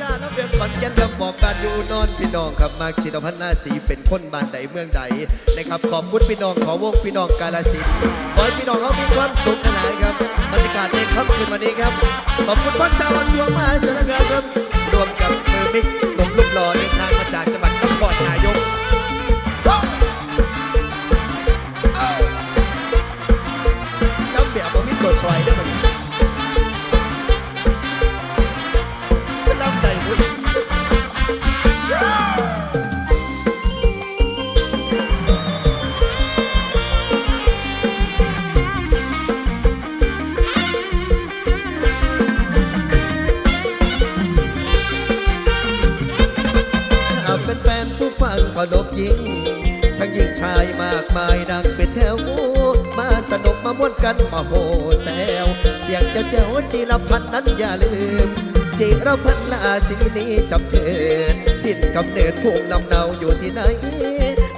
จ้าน้ำเดือนขอนแก่นครับบอกการอยู่นอนพี่น้องครับมากชิตพัฒนาสีเป็นคนบ้านใดเมืองใดนะครับขอบคุณพี่น้องขอวงพี่น้องกาลสินขอให้พี่น้องเขามีความสุขนาดครับบรรยากาศในค่ำคืนวันนี้ครับขอบคุณพักสาวันดวงมหาสารคามครับรวมกับมือมิกลมลูกหล่อเดินทางมาจาก นั้นอย่าลืมจีรพันาสีนี้จำเถิดถิ่นกำเนิดภูมิลำเนาอยู่ที่ไหน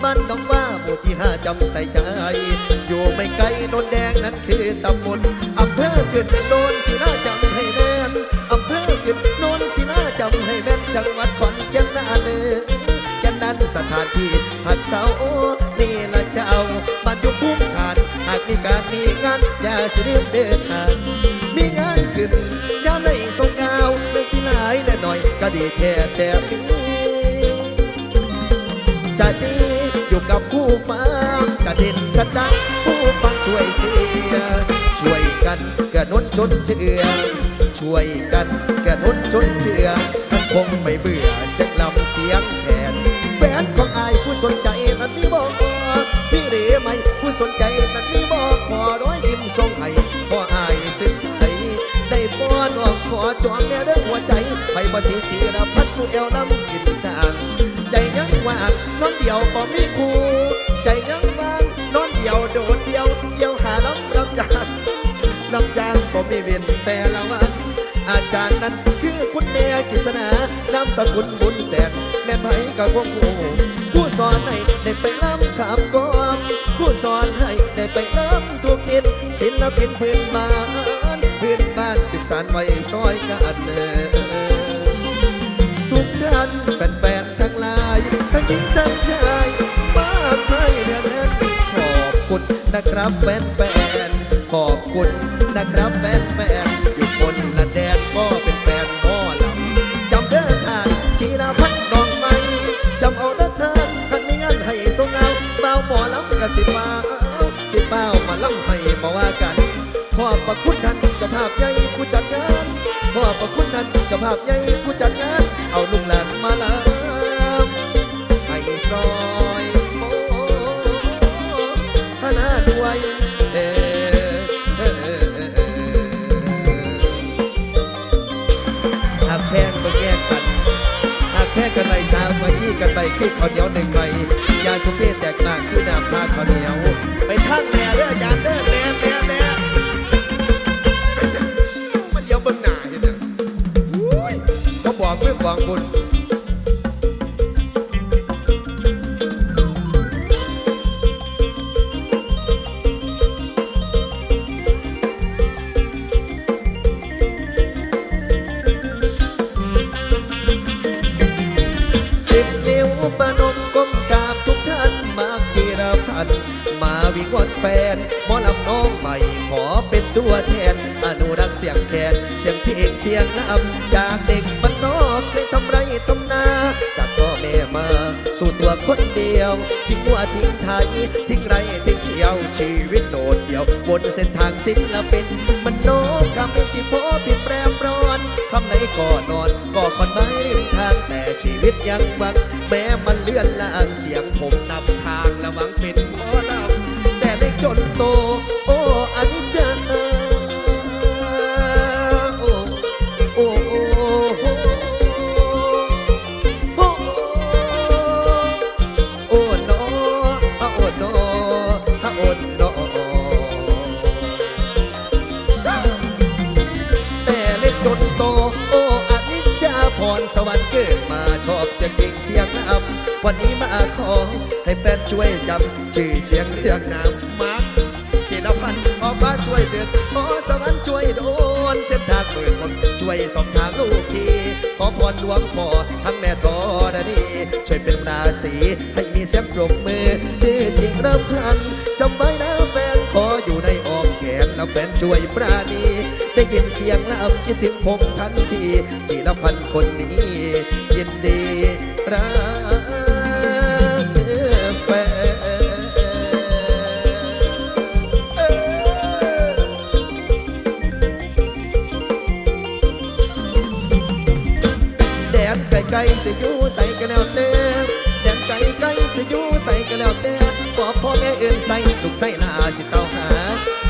บ้านน้องว่าหมู่ที่ห้าจำใส่ใจ อยู่ไม่ไกลโนนแดงนั้นคือตำบลอำเภอขึ้นโนนสีน่าจำให้แน่นอำเภอขึ้นโนนสีน่าจำให้แม่นจังหวัดขอนแก่นนาเลยแค่นนั้นสถานที่หัดเสาโอ้นี่ละเจ้าบ้านอยู่ภูมิฐานหากมีการมีงานอย่าสิเดินเดินทาง นขึ้นยามในสงกราวเป็นสิหลายแน่หน่อยก็ดีแท้แต่ปีจะดีอยู่กับผู้ฟังจะเด่นจะดังผู้ฟังช่วยเชียร์ช่วยกันกระนุนจนเชื่อช่วยกันกระนุนจนเชื่อมันคงไม่เบื่อเสียงลำเสียงแขนแฟนของอายผู้สนใจนั้นมีบอกพี่เรไหมผู้สนใจนั้นมีบอกขอร้อยยิ้มทรงให้พออายสิ้นใจ ป้อนออกขอจองแน่เด้อหัวใจไปบ่ทีจีรพัดผู้เอวน้ำกินจางใจยังว่างนอนเดียวบ่มีคู่ใจยังว่างนอนเดียวโดดเดียวเดียวหาล้ำลำจานน้ำจางผมมีเวียนแต่ละวันอาจารย์นั้นคือคุณแม่กิษณานามสกุลบุญแสนแม่ไผกับพวกหูผู้สอนให้ได้ไปล้ำขามกอมผู้สอนให้ได้ไปล้ำทุกทิศศิลปินพื้นบ้าน พื้นบ้านสิบสานไว้ซอยกันเทุกท่านแฟนๆทั้งหลายทั้งหญิงทั้งชายมากมายเรื่องนั้นขอบคุณนะครับแฟนๆขอบคุณนะครับแฟนแฟนๆอยู่คนละแดนก็เป็นแฟนพ่อลำจำเด้อทานชีราพันดองไม้จำเอาเด้อทานท่านมีงานให้ทรงเอาเบาหมอลำกับสิบ้าสิเป้ามาลำให้มาว่ากันขอบพระคุณท่าน ขอบคุณท่านเจ้าภาพใหญ่ผู้จัดงาน เอาลูกหลานมาลำให้ซอยโมหน้าด้วยเออเอหากแพงบ่แยกกัน หากแพ้กันไปสาวมาขี้กันไปคือข้าวเหนียวหนึ่งใบยาสุเปแตกต่างคือน้ำพาข้าวเหนียว ไปทั้งแหน่เด้ออาจารย์เด้อแหน่ บอกเพื่อบอกคุณสิบนิ้วปนมก้มกราบทุกท่านมากจีรพันธ์มาวิงวอนแฟนหมอลำน้องใหม่ขอเป็นตัวแทน อนุรักษ์เสียงแคนเสียงเพลงเสียงลำจากเด็ก ตัวคนเดียว ทิ้งวัวทิ้งไทยทิ้งไรทิ้งเขียว ชีวิตโดดเดี่ยวบนเส้นทางศิลปินมันโนคำเป็นที่พบผิดแปรปรอนคำไหนก็นอนก็คอนไม้ริมทางแต่ชีวิตยังหวังแม้มันเลื่อนลางเสียงผมนำทางระวังเป็น วันนี้มาขอ ให้แฟนช่วยจำชื่อเสียงเรื่องนามมาร์คจิรพันธ์ออกมาช่วยเดือดขอสวรรค์ช่วยโดนเส้นทางเปิดคนช่วยสองทางลูกที ขอพรหลวงพ่อทั้งแม่ธรณีช่วยเป็นราศีให้มีเสียงปรบมือ ชื่อจริงรับพันจำไว้นะแฟนขออยู่ในอ้อมแขนแล้วแฟนช่วยปราณีได้ยินเสียงลำคิดถึงผมทันทีจิรพันธ์คนนี้ยินดีรัก สิอยู่ใส่กันแล้วเต้แดนไก่ไก่สิอยู่ใส่กันแล้วเต้ขอพ่อแม่เอื่นใส่ลูกใส่หน้าสิเต้าหา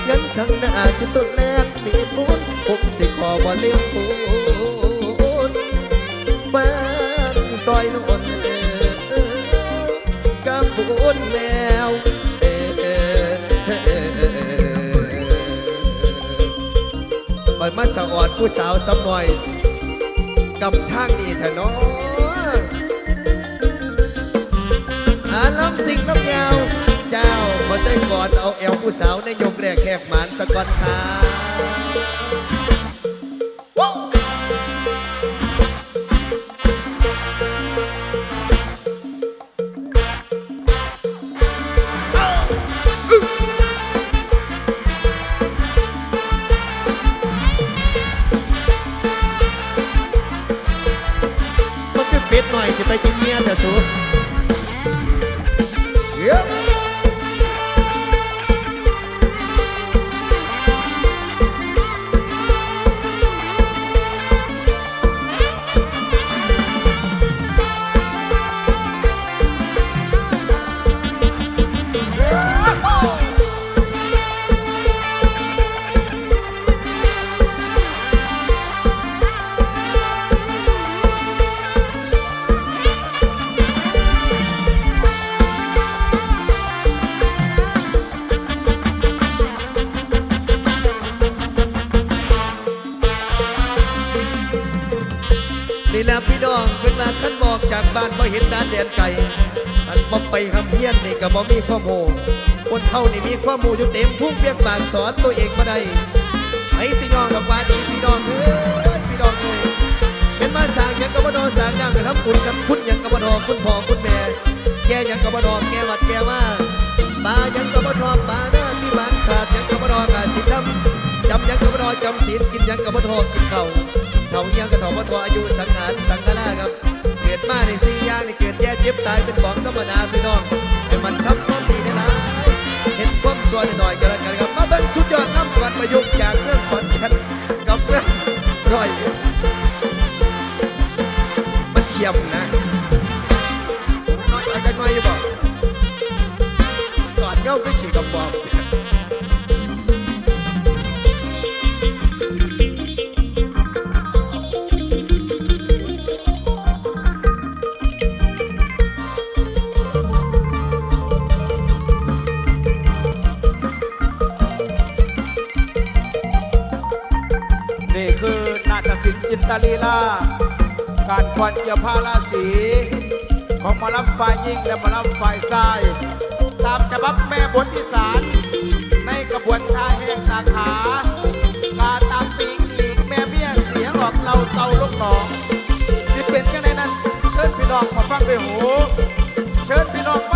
เงินข้างหน้าสิตุนแลกมีบุญผมสิขอบ่เลี้ยงปูนแฟนซอยนนกับบุญแล้วคอยมาสะออดผู้สาวสำหน่อยกำทางดีเถอะเนาะาล้ำสิ่งน้ำยาเจ้ามาได้ก่อนเอาแอวผู้สาวในยกแรกแขกหมานสะก่อนขา เท่านี่มีข้อมูลอยู่เต็มพุ่งเพียงปากสอนตัวเองมาได้ไอ้สิน้องดอกว่าดีพี่น้องเอ้ยพี่น้องเอ้ยเป็นมาสางยังกบดอสางย่างไปทำบุญกันคุณยังกบดอคุณพ่อคุณแม่แกยังกบดอแกวัดแกว่าปายังกบดอปาหน้าที่บ้านขาดยังกบดอขาดสิทำจำยังกบดอจำศีลกินยังกบดอกินเข้าเข่าเฮียงกระถอมทออายุสังหารสังฆราครับ เกิดมาในสี่ย่างในเกิดแย่เจ็บตายเป็นของธรรมดาพี่น้องให้มันทำความดีได้หลายเห็นค วามสวยหน่อยกันแล้วกันครับมาเป็นสุดยอดน้ำกันประยุกต์จากเรื่องขอนแก่นกับเรื่องร้อยเอ็ดมันเทียมนะ ยยิงและหมอลำฝ่ายซ้าย ตามฉบับแม่บทอีสาน ในกระบวนท่าแห้งตาขาตาตามปีกหลีกแม่เบี้ยเสียงออกเราเตาลูกหนองสิเป็นกันในนั้น เชิญพี่น้องมาฟังด้วยหู เชิญพี่น้องมา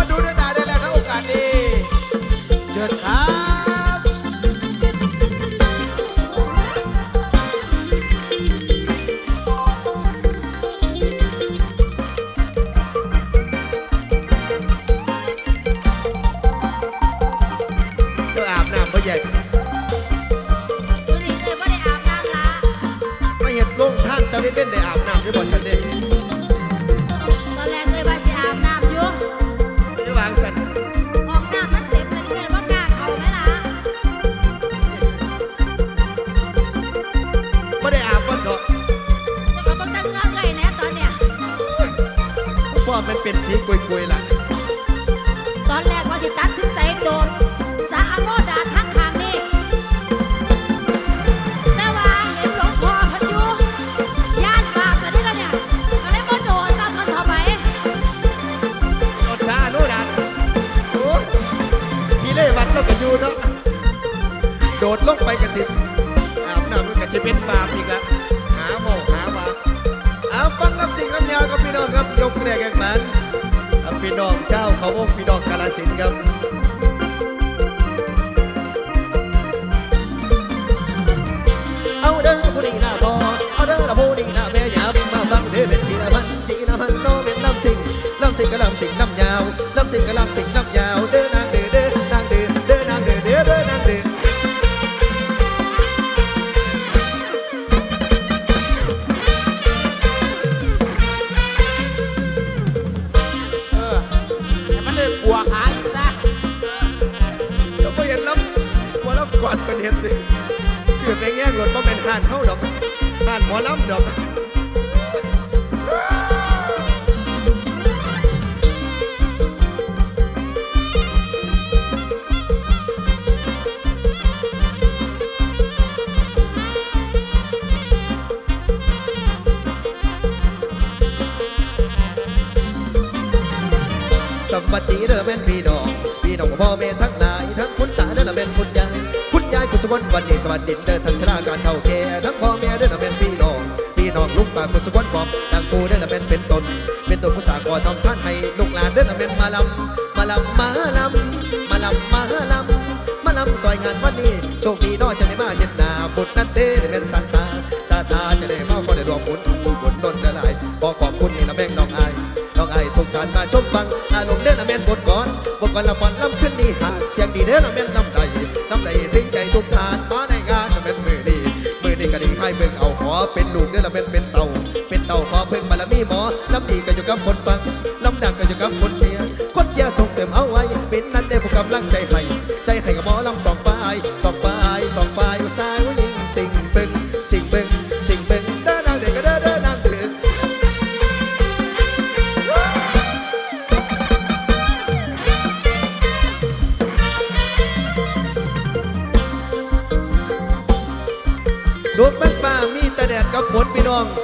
บน้ำพ่อใหญ่ตัวนี้เลยว่าได้อาบน้ำละไม่เห็นลงท่านแต่ไม่เป็นได้ สิงก็ลำสิงน้ำยาวลำสิงกะลำสิง มบัติวันนี้สดีเด้อทั้งชราการเท่าแก่ทั้งพ่อแม่เด้อนะแม่นพี่น้อง พี่น้องลุงป้าคุณสมบัติบอกต่างกูเด้อนะแม่นเป็นตน เป็นตนผู้สากอทำท่านให้ลูกหลานเด้อนะแม่นมาลำมาลำมาลำมาลำมาลำมาลำซอยงานวันนี้โชคดีน้อยจะได้มาเห็นหน้าบุตรนั้นเด้อแม่นสันตาสาตาจะได้มาขอได้รวมบุญบุญล้นละลายขอขอบคุณนี่นะแม่งน้องไอายน้องไอ้ทุกทานมาชมฟังอารมณ์เด้อละแม่นบทก่อนบทก่อนละมันลำขึ้นนี่หากเสียงดีเด้อละแม่นลำ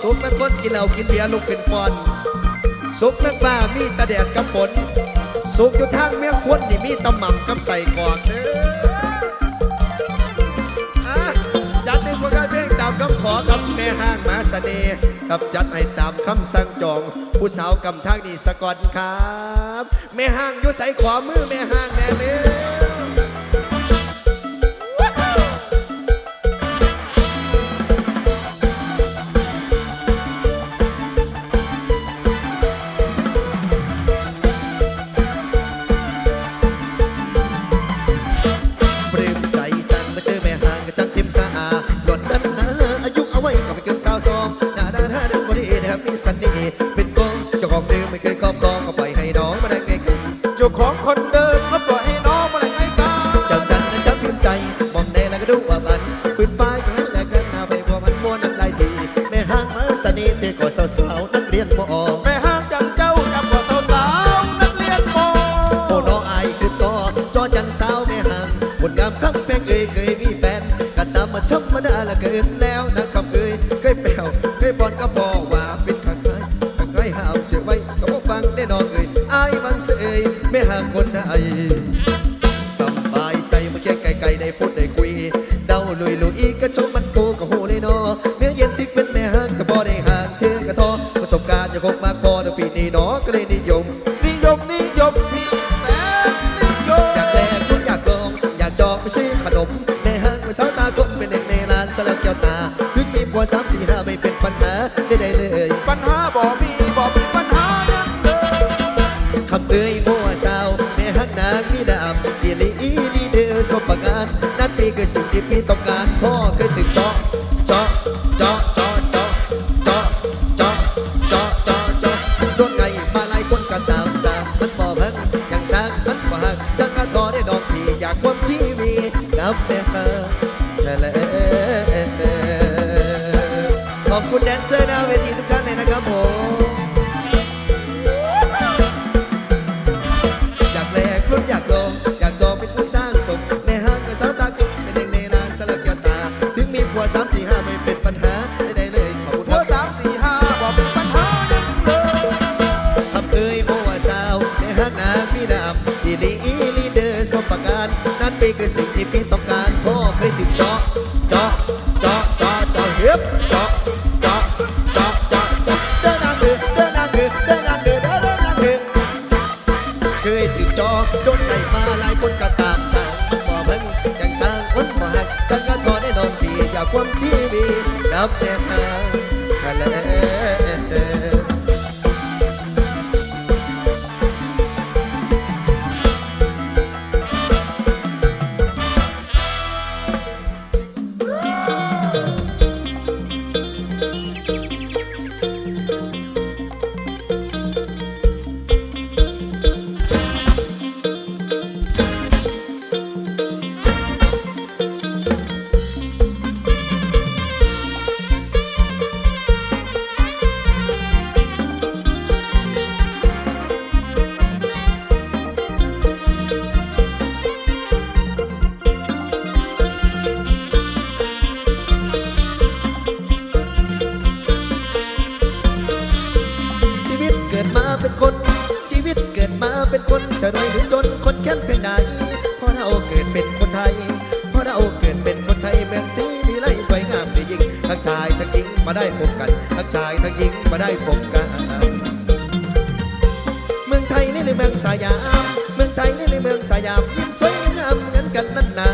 สุกแม่นคนกินเหล้ากินเบียร์ลูกเป็นฟอน สุกแม่นป้ามีต่แดดกับฝน สุกอยู่ทางเมียงควนนี่มีตำหม่ำกับใส่กอกเด้อจัดหนึ่งผลงานเพลงตามคำขอกับแม่ห้างมาเสน่ห์กับจัดให้ตามคำสั่งจอง ผู้สาวกำทางดีสะกอนครับ แม่ห้างอยู่ใส่ขวามือแม่ห้างแน่เลย สนีเป็นกงเจ้าของเดิมไม่เคยกอบกองก็ปล่อยให้น้องมาได้ไงกันเจ้าของคนเดิมก็ปล่อยให้น้องมาได้ไงกันเจ้าจันนั้นจับพิมใจ มองแน่แล้วก็ดูว่ามันปืนป้ายก็แล้แต่กันหน้าไปบัวมันม้วนนั้นหลายทีแม่ห่างมาสนิทเด็กกว่าสาวๆนักเรียนมอแม่ห้ามจังเจ้าจับกว่าสาวๆนักเรียนมอโอ้น้องอคือต่อจอจันสาวแม่ห่างบนงามคำแพงเอ่ยเคยมีแฟนกันตามมาชมมาได้ละเกิน ห่างคนใดสบายใจเมื่อแค่ไกลๆได้พูดได้คุย เดาลุยลุยก็ชมมันโกก็โหเลยนอเมื่อเย็นที่เป็นแม่ห่างก็บอได้ห่างเธอก็ทอประสบการณ์จะคงมากพอแต่ปีนี้นอก็เลยดี การเป็นคือสิ่งที่พี่ต้องการพ่อเคยติดจาะจาะจาะจาะเจาะเฮ็บจาะจาะจาะเจอะเจาะเดินนางเดือเดินนางเดือเดินนางเดือเดินนางเดเคยติดจาะโดนไก่มาหลายคนก็ตามสั่งมันบ่เพิ่งยังสร้างคนบ่หักฉันก็ทอได้นอนดีอยากความชีวิตนับแต่ กิดมาเป็นคน ชีวิตเกิดมาเป็นคนจะรวยหรือจนคนแค้นเพียงใดเพราะเราเกิดเป็นคนไทย เพราะเราเกิดเป็นคนไทยเมืองศรีวิไลสวยงามดียิ่งทั้งชายทั้งหญิงมาได้พบกันทั้งชายทั้งหญิงมาได้พบกันเมืองไทยนี่เลยเมืองสยาม เมืองไทยนี่เลยเมืองสยามยิ่งสวยงามเหมือนกันนั่นนา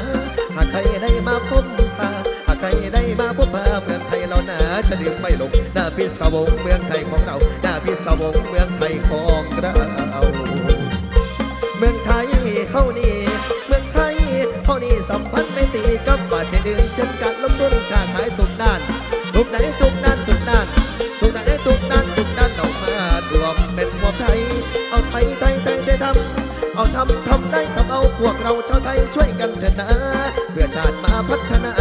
หากใครได้มาพบปาหากใครได้มาพบปาเมืองไทยเราหนาจะลืมไม่ลงหน้าพิศวงเมืองไทยของเรา พิศวงเมืองไทยของเราเมืองไทยเฮานี่เมืองไทยเฮานี่สัมพันธ์ไม่ตีกับประเทศอื่นเช่นการลงทุนค้าขายทุกด้านทุกไหนทุกด้านทุกด้านทุกไหนทุกด้านทุกด้านออกมารวมเป็นมวลไทย เอาไทยไทยไทยไทยทำเอาทำทำได้ทำเอาพวกเราชาวไทยช่วยกันเถิดนะเพื่อชาติมาพัฒนา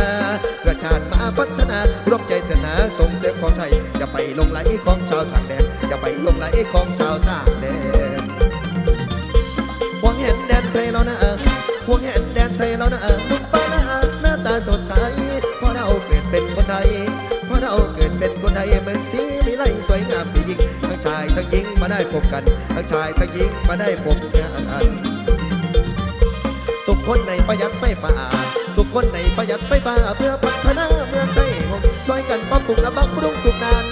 เพื่อชาติมาพัฒนารวมใจเถิดนะส่งเสริมของไทยอย่าไปลงไหลของชาวต่างแดนอย่า ไปลงไหลของชาวต่างแดนห่วงเห็นแดนไทยเรานะห่วงเห็นแดนไทยเรานะลุกป้านะหน้าตาสดใสเพราะเราเกิดเป็นคนไทยเพราะเราเกิดเป็นคนไทยเหมืองศรีวิไลสวยงามยิ่งทั้งชายทั้งหญิงมาได้พบกันทั้งชายทั้งหญิงมาได้พบกันทุกคนในประหยัดไฟฟ้าทุกคนในประหยัดไฟฟ้าเพื่อพัฒนาเมืองไทยช่วยกันปรับปรุงและบำรุงทุกด้าน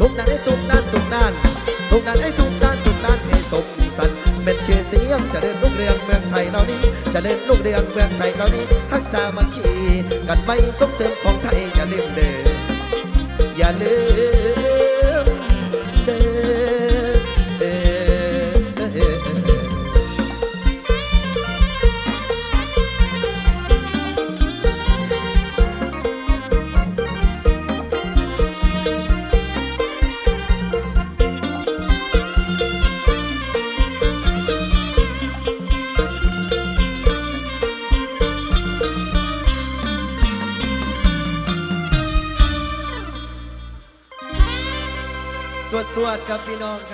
ทุกด้านให้ทุกด้านทุกด้าน ทุกด้านไอ้ทุกด้านทุกด้านให้สมสันเป็นชื่อเสียงจะเดินลุกเรืองเมืองไทยเรานี้ จะเดินลุกเรืองเมืองไทยเรานี้ทักษามัคคีกันไปส่งเสริมของไทยอย่าลืมเด้ออย่าลืม พี่น้องครับ